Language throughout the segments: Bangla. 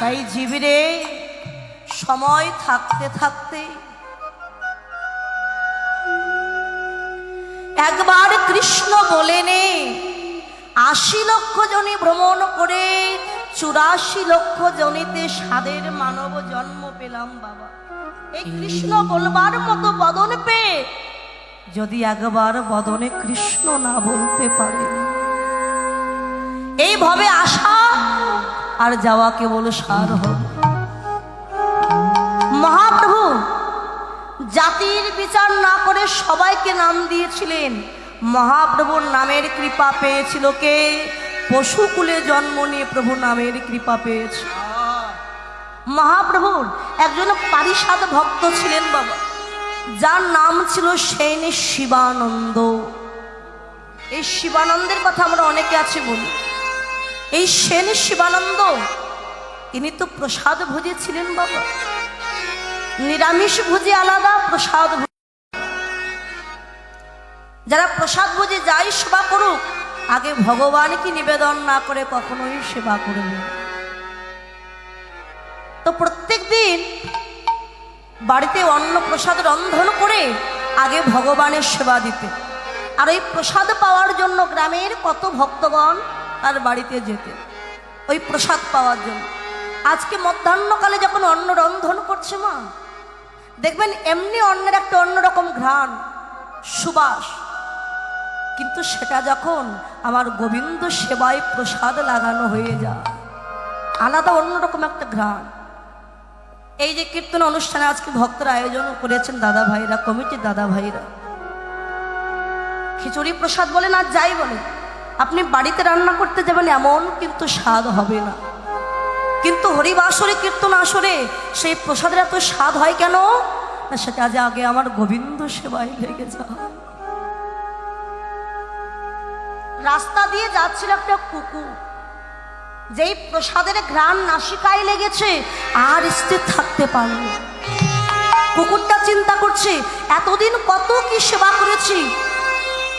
তাই জীবরে সময় থাকতে থাকতে একবার কৃষ্ণ বলেনে, আশি লক্ষ জনে ভ্রমণ করে চুরাশি লক্ষ জনিতে সাদের মানব জন্ম পেলাম বাবা। এই কৃষ্ণ বলবার মতো বদন পেয়ে যদি একবার বদনে কৃষ্ণ না বলতে পারে। এইভাবে আসা আর যাওয়া কেবল সার হবে। মহাপ্রভু, জাতির বিচার না করে সবাইকে নাম দিয়েছিলেন। মহাপ্রভুর নামের কৃপা পেয়েছিল কে? পশুকুলে জন্ম নিয়ে প্রভু নামের কৃপা পেয়েছে। মহাপ্রভুর একজন পারিষাদ ভক্ত ছিলেন বাবা। যার নাম ছিল সেন শিবানন্দ। এই শিবানন্দের কথা আমরা অনেকে আছে বলি। এই সেন শিবানন্দ, তিনি তো প্রসাদ ভোজে ছিলেন বাবা। নিরামিষ ভোজে আলাদা, প্রসাদ যারা প্রসাদ ভোজে যাই সেবা করুক, আগে ভগবানকে নিবেদন না করে কখনোই সেবা করবে তো প্রত্যেক দিন বাড়িতে অন্ন প্রসাদ রন্ধন করে আগে ভগবানের সেবা দিতে। আর ওই প্রসাদ পাওয়ার জন্য গ্রামের কত ভক্তগণ তার বাড়িতে যেতে। ওই প্রসাদ পাওয়ার জন্য। আজকে মধ্যাহ্নকালে যখন অন্ন রন্ধন করছে মা, দেখবেন এমনি অন্যের একটা অন্যরকম ঘ্রাণ, সুবাস। কিন্তু সেটা যখন আমার গোবিন্দ সেবায় প্রসাদ লাগানো হয়ে যায়, আলাদা অন্যরকম একটা ঘ্রাণ। এই যে কীর্তন অনুষ্ঠানে আজকে ভক্তরা আয়োজন করেছেন দাদা ভাইরা, কমিটির দাদা ভাইরা। খিচুড়ি প্রসাদ বলেন আর যাই বলেন আপনি বাড়িতে রান্না করতে যাবেন এমন কিন্তু স্বাদ হবে না। কিন্তু হরিবাসরে কীর্তন আসরে সেই প্রসাদের এত স্বাদ হয় কেন? সেটা যে আগে আমার গোবিন্দ সেবায় লেগে যায়। রাস্তা দিয়ে যাচ্ছিল একটা কুকুর। যেই প্রসাদের ঘ্রাণ নাসিকায় লেগেছে, আর স্থির থাকতে পারল কুকুরটা চিন্তা করছে, এতদিন কত কি সেবা করেছি।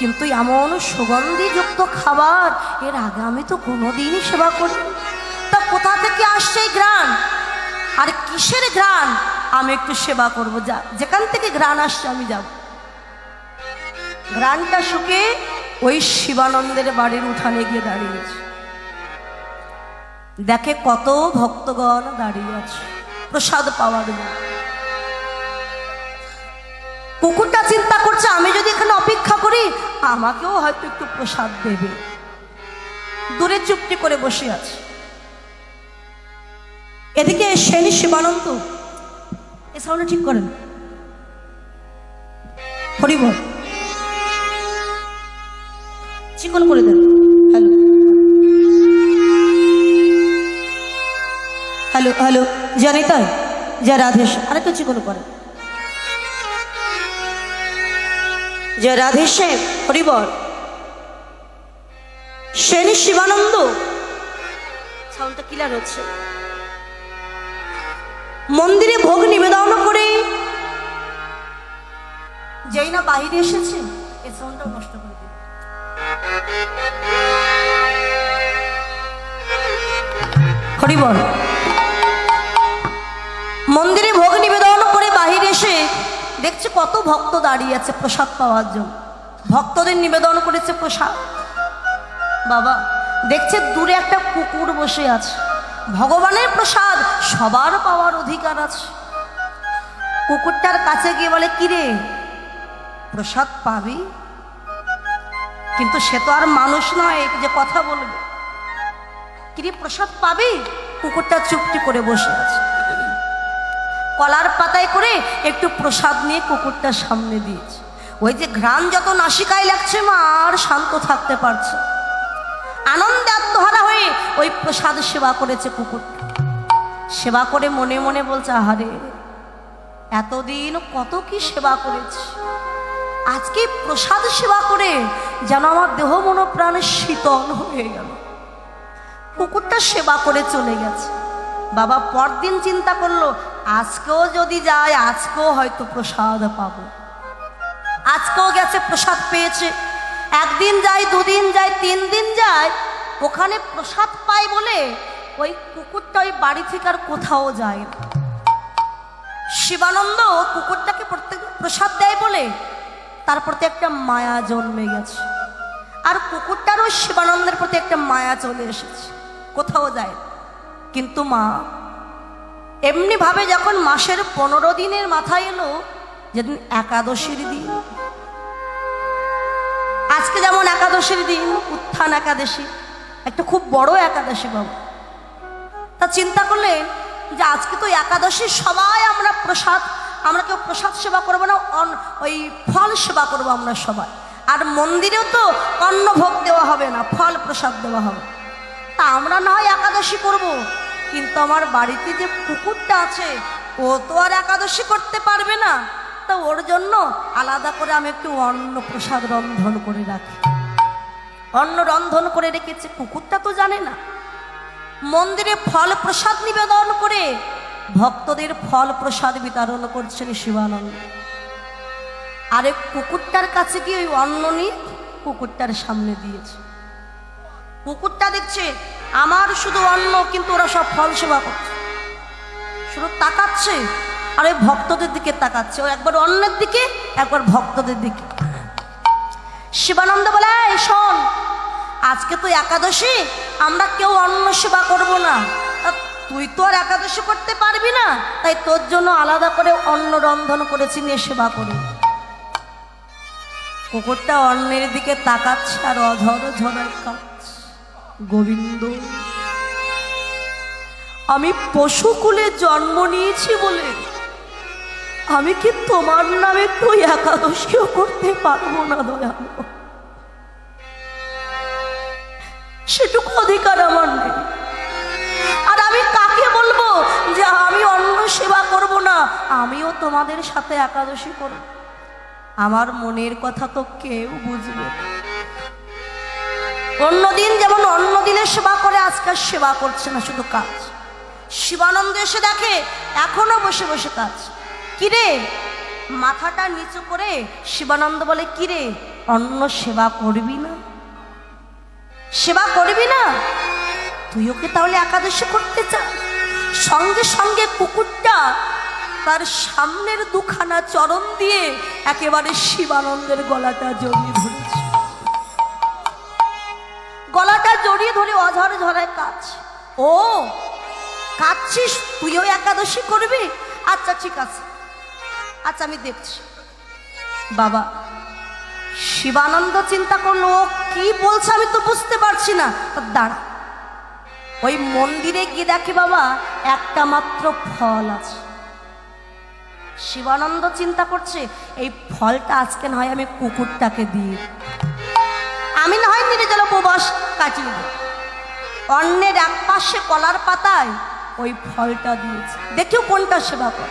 কিন্তু এমন সুগন্ধিযুক্ত খাবার এর আগে আমি তো কোনোদিনই সেবা করি তা কোথা থেকে আসছে এই ঘ্রাণ? আর কিসের ঘ্রাণ? আমি একটু সেবা করব, যা, যেখান থেকে ঘ্রাণ আসছে আমি যাব। ঘ্রাণটা শুকে ওই শিবানন্দের বাড়ির উঠানে গিয়ে দাঁড়িয়েছে। দেখে কত ভক্তগণ দাঁড়িয়ে আছে। প্রসাদ পাওয়ার জন্য। কুকুরটা চিন্তা করছে, আমি যদি এখানে অপেক্ষা করি, আমাকেও হয়তো একটু প্রসাদ দেবে। দূরে চুপটি করে বসে আছে। এদিকে সেনী শিবানন্দ, এ সাউন্ড ঠিক করেন। হরিবল। চিকন করে দেন। হ্যালো। হ্যালো হ্যালো জানিতা যা রাধেশ আরেকটু চিকন করে। জয় রাধেশ্যাম হরিবল। সেনী শিবানন্দ। সাউন্ডটা হচ্ছে। মন্দিরে ভোগ নিবেদন করে। যেই না বাহিরে এসেছে, এই সাউন্ডটাও নষ্ট করে দিল। হরিবল মন্দিরে ভোগ নিবেদন করে বাহিরে এসে দেখছে কত ভক্ত দাঁড়িয়ে আছে প্রসাদ পাওয়ার জন্য। ভক্তদের নিবেদন করেছে প্রসাদ। বাবা, দেখছে দূরে একটা কুকুর বসে আছে। ভগবানের প্রসাদ সবার পাওয়ার অধিকার আছে। কুকুরটার কাছে গিয়ে বলে, কিরে, প্রসাদ পাবি? কিন্তু সে তো আর মানুষ নয় যে কথা বলবে। কিরে, প্রসাদ পাবি? কুকুরটা চুপটি করে বসে আছে। কলার পাতায় করে একটু প্রসাদ নিয়ে কুকুরটার সামনে দিয়েছে। ওই যে ঘ্রাণ যত নাসিকায় লাগছে মা, আর শান্ত থাকতে পারছে। আনন্দে আত্মহারা হয়ে ওই প্রসাদ সেবা করেছে কুকুরটা। সেবা করে মনে মনে বলছে, আহারে, এতদিন কত কি সেবা করেছি। আজকে প্রসাদ সেবা করে যেন আমার দেহ মন প্রাণ শীতল হয়ে গেল। কুকুরটা সেবা করে চলে গেছে। বাবা পরদিন চিন্তা করল আজকেও যদি যায়, আজকেও হয়তো প্রসাদ পাবো। আজকেও গেছে, প্রসাদ পেয়েছে। একদিন যায়, দুদিন যায়, তিন দিন যায়, ওখানে প্রসাদ পায় বলে ওই কুকুরটা ওই বাড়ি থেকে আর কোথাও যায় না। শিবানন্দ কুকুরটাকে প্রত্যেক প্রসাদ দেয় বলে তার প্রতি একটা মায়া জন্মে গেছে। আর কুকুরটারও শিবানন্দের প্রতি একটা মায়া চলে এসেছে। কোথাও যায় কিন্তু মা এমনি ভাবে যখন মাসের পনেরো দিনের মাথায় এলো, যেদিন একাদশীর দিন। আজকে যেমন একাদশীর দিন, উত্থান একাদশী, একটা খুব বড় একাদশী বাবু। তা চিন্তা করলেন যে আজকে তো একাদশী, সবাই আমরা প্রসাদ, আমরা কেউ প্রসাদ সেবা করব না ওই ফল সেবা করব আমরা সবাই। আর মন্দিরেও তো অন্ন ভোগ দেওয়া হবে না, ফল প্রসাদ দেওয়া হবে। তা আমরা না হয় একাদশী করব। কিন্তু আমার বাড়িতে যে কুকুরটা আছে, ও তো আর একাদশী করতে পারবে না। তা ওর জন্য আলাদা করে আমি একটু অন্ন প্রসাদ রন্ধন করে রাখি। অন্ন রন্ধন করে রেখেছে কুকুরটা তো জানে না। মন্দিরে ফল প্রসাদ নিবেদন করে ভক্তদের ফল প্রসাদ বিতরণ করছেন শিবানন্দ। আরে কুকুরটার কাছে গিয়ে ওই অন্ন নিয়ে কুকুরটার সামনে দিয়েছে। কুকুরটা দেখছে আমার শুধু অন্ন, কিন্তু ওরা সব ফল সেবা করছে। শুধু তাকাচ্ছে, আর ওই ভক্তদের দিকে তাকাচ্ছে। ও একবার অন্যের দিকে, একবার ভক্তদের দিকে। শিবানন্দ বলে, "এই শোন, আজকে তো একাদশী, আমরা কেউ অন্ন সেবা করব না। তুই তো আর একাদশী করতে পারবি না। তাই তোর জন্য আলাদা করে অন্ন রন্ধন করেছি, নিয়ে সেবা করি। কুকুরটা অন্যের দিকে তাকাচ্ছে, আর অঝর ঝড়ের কাঁদছে গোবিন্দ, আমি পশুকুলে জন্ম নিয়েছি বলে আমি কি তোমার নামে তো একাদশীও করতে পারব না, দয়ালু? সেটুকু অধিকার আমার নেই। আর আমি কাকে বলব যে আমি অন্য সেবা করব না? আমিও তোমাদের সাথে একাদশী করব। আমার মনের কথা তো কেউ বুঝবে না। অন্যদিন যেমন অন্য দিনের সেবা করে আজকাল সেবা করছে না, শুধু কাজ। শিবানন্দ এসে দেখে, এখনও বসে বসে কাজ। কিরে মাথাটা নিচু করে শিবানন্দ বলে কিরে অন্য সেবা করবি না? সেবা করবি না? তুই ওকে তাহলে একাদশী করতে চাস সঙ্গে সঙ্গে কুকুরটা তার সামনের দুখানা চরণ দিয়ে একেবারে শিবানন্দের গলাটা জড়িয়ে ধরেছে গলাটা জড়িয়ে ধরে অঝর ঝরায় কাজ ও, কাঁদছিস? তুইও একাদশী করবি? আচ্ছা ঠিক আছে। আচ্ছা আমি দেখছি। বাবা, শিবানন্দ চিন্তা করল, ও কি বলছে আমি তো বুঝতে পারছি না। দাঁড়া। ওই মন্দিরে গিয়ে দেখে বাবা, একটা মাত্র ফল আছে। শিবানন্দ চিন্তা করছে, এই ফলটা আজকে না হয় আমি কুকুরটাকে দিই। আমি না হয় নির্জল উপবাস কাটিয়ে দিই অন্যের এক পাশে কলার পাতায় ওই ফলটা দিয়েছে। দেখিও কোনটা সেবা কর।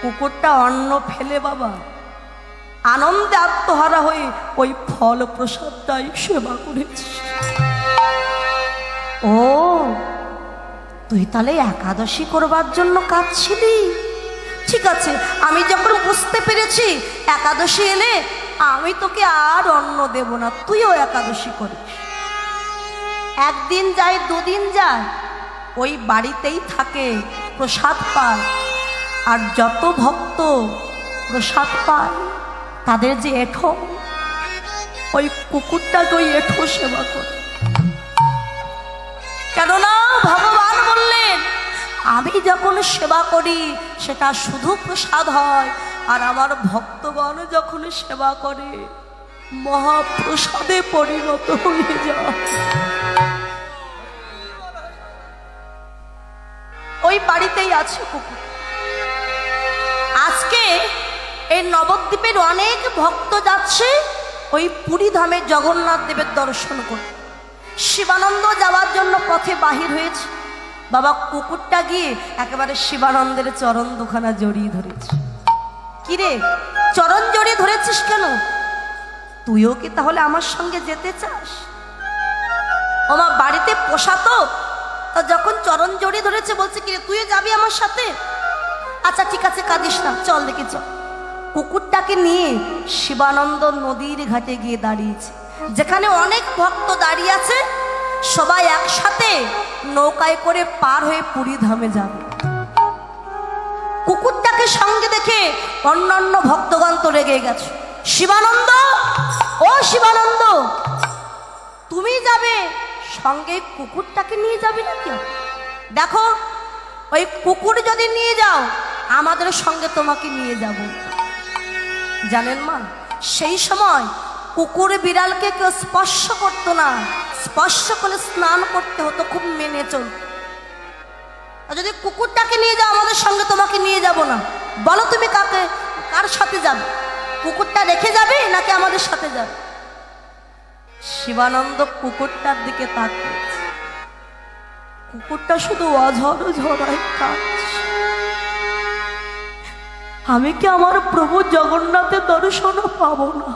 কুকুরটা অন্ন ফেলে বাবা, আনন্দে আত্মহারা হয়ে ওই ফল প্রসাদটাই সেবা করেছে। ও, তুই তাহলে একাদশী করবার জন্য কাঁদছিলি? ঠিক আছে, আমি যখন বুঝতে পেরেছি, একাদশী এলে আমি তোকে আর অন্ন দেব না, তুইও একাদশী করিস। একদিন যায়, দুদিন যায়, ওই বাড়িতেই থাকে প্রসাদ পায়। আর যত ভক্ত প্রসাদ পায়, তাদের যে এঠো, ওই কুকুরটাকে ওই এঠো সেবা করে। কেননা ভগবান বললেন, আমি যখন সেবা করি, সেটা শুধু প্রসাদ হয় আর আমার ভক্তগণ যখন সেবা করে, মহাপ্রসাদে পরিণত হয়ে যায়। ওই বাড়িতেই আছে কুকুর। আজকে এই নবদ্বীপের অনেক ভক্ত যাচ্ছে, ওই পুরী ধামে জগন্নাথ দেবের দর্শন করে শিবানন্দ যাওয়ার জন্য পথে বাহির হয়েছে। বাবা কুকুরটা গিয়ে একেবারে শিবানন্দের চরণ দুখানা জড়িয়ে ধরেছে। কিরে চরণ জড়িয়ে ধরেছিস কেন? তুইও কি তাহলে আমার সঙ্গে যেতে চাস? আমার বাড়িতে পোষা তো, তা যখন চরণ জড়িয়ে ধরেছে, বলছে কিরে, তুইও যাবি আমার সাথে? আচ্ছা ঠিক আছে, কাঁদিস না, চল দেখি, চল। কুকুরটাকে নিয়ে শিবানন্দ নদীর ঘাটে গিয়ে দাঁড়িয়েছে। যেখানে অনেক ভক্ত দাঁড়িয়ে আছে, সবাই একসাথে নৌকায় করে পার হয়ে পুরী ধামে যাবে। কুকুরটাকে সঙ্গে দেখে অন্যান্য ভক্তগণ তো রেগে গেছে। শিবানন্দ, ও শিবানন্দ, তুমি যাবে? সঙ্গে কুকুরটাকে নিয়ে যাবে না কেউ দেখো, ওই কুকুর যদি নিয়ে যাও, আমাদের সঙ্গে তোমাকে নিয়ে যাব। জানেন মা, সেই সময় কুকুর বিড়ালকে কেউ স্পর্শ করতো না। স্পর্শ করে স্নান করতে হতো, খুব মেনে চলত। আর যদি কুকুরটাকে নিয়ে যাও, আমাদের সঙ্গে তোমাকে নিয়ে যাব না। বলো তুমি কাকে? কার সাথে যাবে? কুকুরটা রেখে যাবে নাকি আমাদের সাথে যাবে? শিবানন্দ কুকুরটার দিকে তাকিয়েছে। কুকুরটা শুধু অঝর ঝরায় কাঁদছে। আমি কি আমার প্রভু জগন্নাথের দর্শনও পাবো না?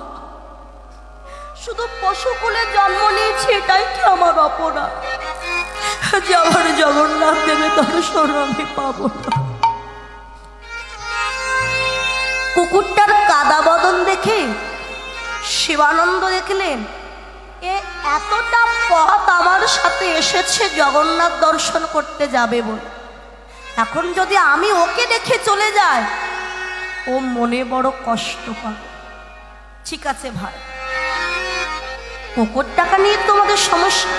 শুধু পশুকুলে জন্ম নিয়েছি, এটাই কি আমার অপরাধ? যে আমার জগন্নাথ দেবের দর্শন আমি পাবো না। কুকুরটার কাদা বদন দেখে, শিবানন্দ দেখলেন, এ এতটা পথ আমার সাথে এসেছে, জগন্নাথ দর্শন করতে যাবে বলে। এখন যদি আমি ওকে দেখে চলে যাই, ও মনে বড় কষ্ট পাবে। ঠিক আছে ভাই। কুকুর টাকা নিয়ে তোমাদের সমস্যা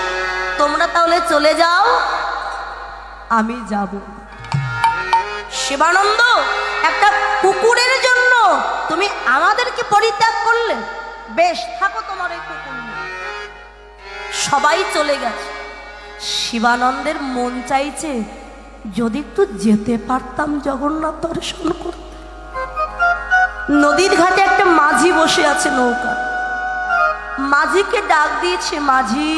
তোমরা তাহলে চলে যাও। আমি যাব। শিবানন্দ একটা কুকুরের জন্য তুমি আমাদেরকে পরিত্যাগ করলে। বেশ থাকো তোমার এই কুকুর সবাই চলে গেছে। শিবানন্দের মন চাইছে যদি একটু যেতে পারতাম জগন্নাথ দর্শন করতে। নদীর ঘাটে একটা মাঝি বসে আছে নৌকা মাঝিকে ডাক দিয়েছে মাঝি।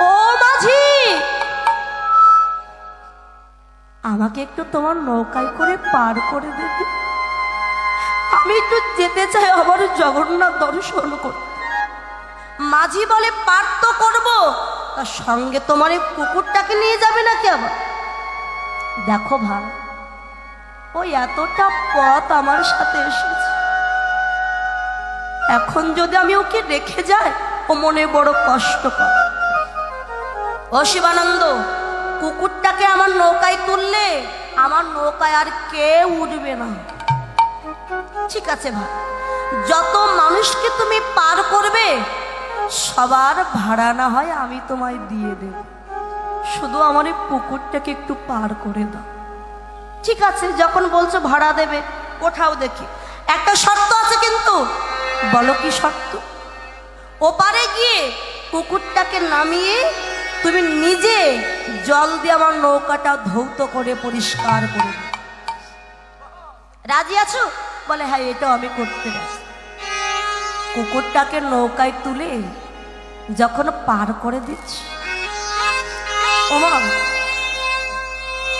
ও মাঝি! আমাকে একটু তোমার নৌকায় করে পার করে দেবে। আমি একটু যেতে চাই আমার জগন্নাথ দর্শন করতে। মাঝি বলে, পার তো করব, তার সঙ্গে তোমার এই কুকুরটাকে নিয়ে যাবে নাকি আবার? দেখো ভাই ওই এতটা পথ আমার সাথে এসেছে। এখন যদি আমি ওকে রেখে যাই, ও মনে বড় কষ্ট পাবে। ও শিবানন্দ কুকুরটাকে আমার নৌকায় তুললে আমার নৌকায় আর কেউ উঠবে না। ঠিক আছে ভাই যত মানুষকে তুমি পার করবে, সবার ভাড়া না হয় আমি তোমায় দিয়ে দেব। শুধু আমার এই পুকুরটাকে একটু পার করে দাও। ঠিক আছে, যখন বলছো ভাড়া দেবে কোথাও দেখি। একটা শর্ত আছে কিন্তু। বলো কি শর্ত? ওপারে গিয়ে কুকুরটাকে নামিয়ে তুমি নিজে জল দিয়ে আমার নৌকাটা ধৌত করে পরিষ্কার করে রাজি আছো? বলে হ্যাঁ এটাও আমি করতে কুকুরটাকে নৌকায় তুলে যখন পার করে দিচ্ছি, ওমা,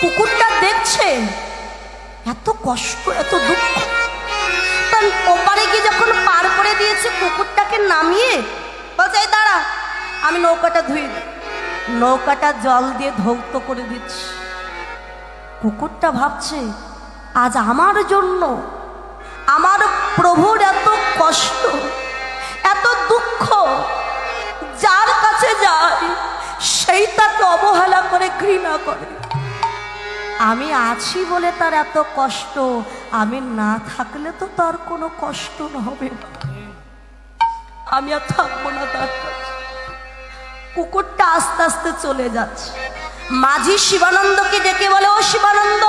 কুকুরটা দেখছে এত কষ্ট, এত দুঃখ। তার ওপারে গিয়ে যখন পার করে দিয়েছে, কুকুরটাকে নামিয়ে বলছে, "এই দাঁড়া, আমি নৌকাটা ধুয়ে দিই। নৌকাটা জল দিয়ে ধৌত করে দিচ্ছি। কুকুরটা ভাবছে, আজ আমার জন্য, আমার প্রভুর এত কষ্ট, এত দুঃখ, যার কাছে যায়, সেই তাকে অবহেলা করে, ঘৃণা করে। আমি আছি বলে তার এত কষ্ট, আমি না থাকলে তো তার কোনো কষ্ট হবে। না আমি আর থাকব না তার কাছে। কুকুরটা আস্তে আস্তে চলে যাচ্ছে। মাঝি শিবানন্দকে ডেকে বলে, ও শিবানন্দ,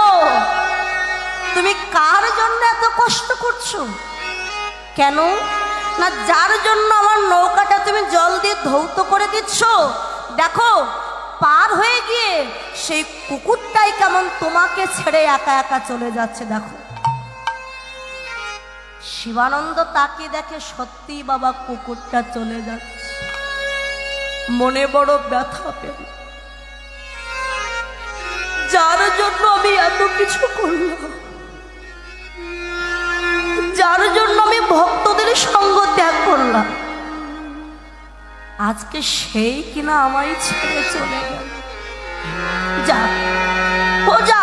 তুমি কার জন্য এত কষ্ট করছ? কেন? না যার জন্য আমার নৌকাটা তুমি জল দিয়ে ধৌত করে দিচ্ছ? দেখো, পার হয়ে গিয়ে সেই কুকুরটাই কেমন তোমাকে ছেড়ে একা একা চলে যাচ্ছে, দেখো। শিবানন্দ তাকে দেখে সত্যি বাবা কুকুরটা চলে যাচ্ছে। মনে বড় ব্যথা পেল। যার জন্য আমি এত কিছু করলাম। যার জন্য আমি ভক্তদের সঙ্গ ত্যাগ করলাম। আজকে সেই কিনা আমায় ছেড়ে চলে গেল। যা, ও যা,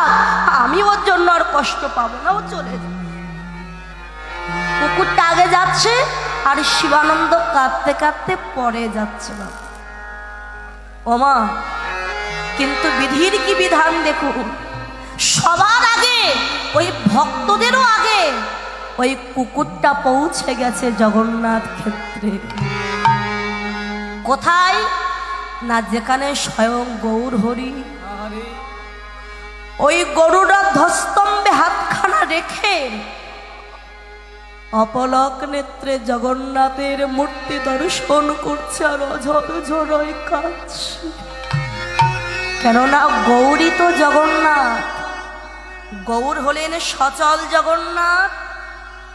আমি ওর জন্য আর কষ্ট পাবো না, ও চলে যা কুকুরটা আগে যাচ্ছে আর শিবানন্দ কাঁদতে কাঁদতে পরে যাচ্ছে না ওমা কিন্তু বিধির কি বিধান দেখুন? সবার আগে ওই ভক্তদেরও আগে ওই কুকুরটা পৌঁছে গেছে জগন্নাথ ক্ষেত্রে। কোথায়? না যেখানে স্বয়ং গৌর হরি। ওই গরুরা ধ্বস্তম্ভে হাতখানা রেখে অপলক নেত্রে জগন্নাথের মূর্তি দর্শন করছে আর ঝরয় কাঁদছে কেননা গৌরী তো জগন্নাথ, গৌর হলেন সচল জগন্নাথ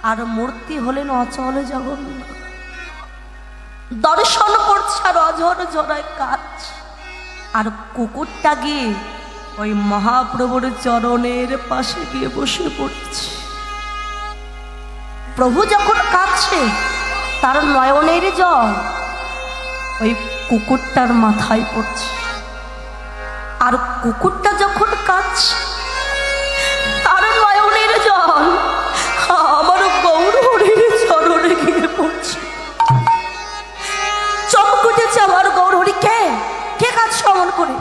আর মূর্তি হলেন অচল জগন্নাথ। দর্শন করছে আর অঝর ঝরায় কাঁদছে আর কুকুরটা গিয়ে ওই মহাপ্রভুর চরণের পাশে গিয়ে বসে পড়েছে। প্রভু যখন কাঁদছে, তার নয়নের জল ওই কুকুরটার মাথায় পড়ছে। আর কুকুরটা যখন কাঁদছে, তার নয়নের জল আমার গৌর হরির চরণে গিয়ে পড়ছে। চমক উঠেছে আমার গৌর হরি কে? কে কাজ শ্রবণ করে?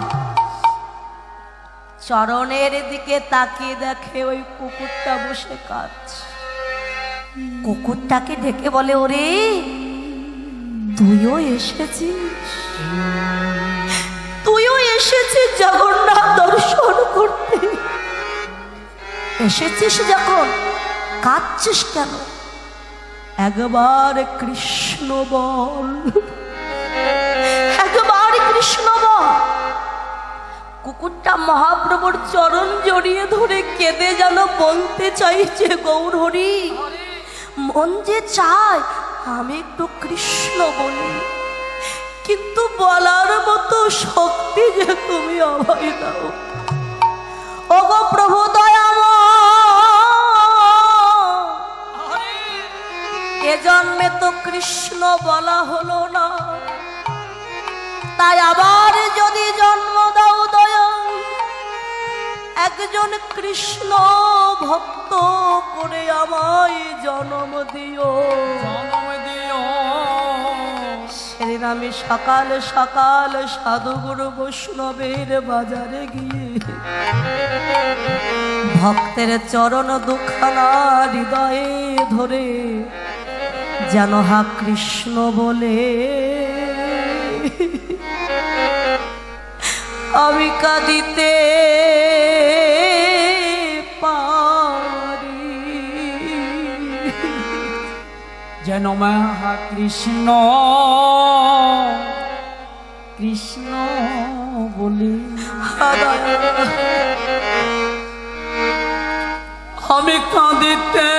চরণের দিকে তাকিয়ে দেখে ওই কুকুরটা বসে কাঁদছে। কুকুরটাকে ডেকে বলে, ওরে, তুইও এসেছিস? তুইও এসেছিস জগন্নাথ দর্শন করতে। এসেছিস যখন, কাঁদছিস কেন? একবার কৃষ্ণ বল। একবার কৃষ্ণ বল। কুকুরটা মহাপ্রভুর চরণ জড়িয়ে ধরে কেঁদে যেন বলতে চাইছে, গৌর হরি মন যে চায়, আমি একটু কৃষ্ণ বলি। কিন্তু বলার মতো শক্তি যে তুমি অভয় দাও। ওগো প্রভু দয়াময়, এ জন্মে তো কৃষ্ণ বলা হলো না। তাই আবার যদি দয়া একজন কৃষ্ণ ভক্ত করে আমায় জন্ম দিও। জনম দিও। সেদিন আমি সকাল সকাল সাধুগুরু বৈষ্ণবের বাজারে গিয়ে ভক্তের চরণ দুখানা হৃদয়ে ধরে যেন হা কৃষ্ণ বলে আমি কাঁদিতে যেন মহা কৃষ্ণ কৃষ্ণ বলি। আমি কাঁদিতে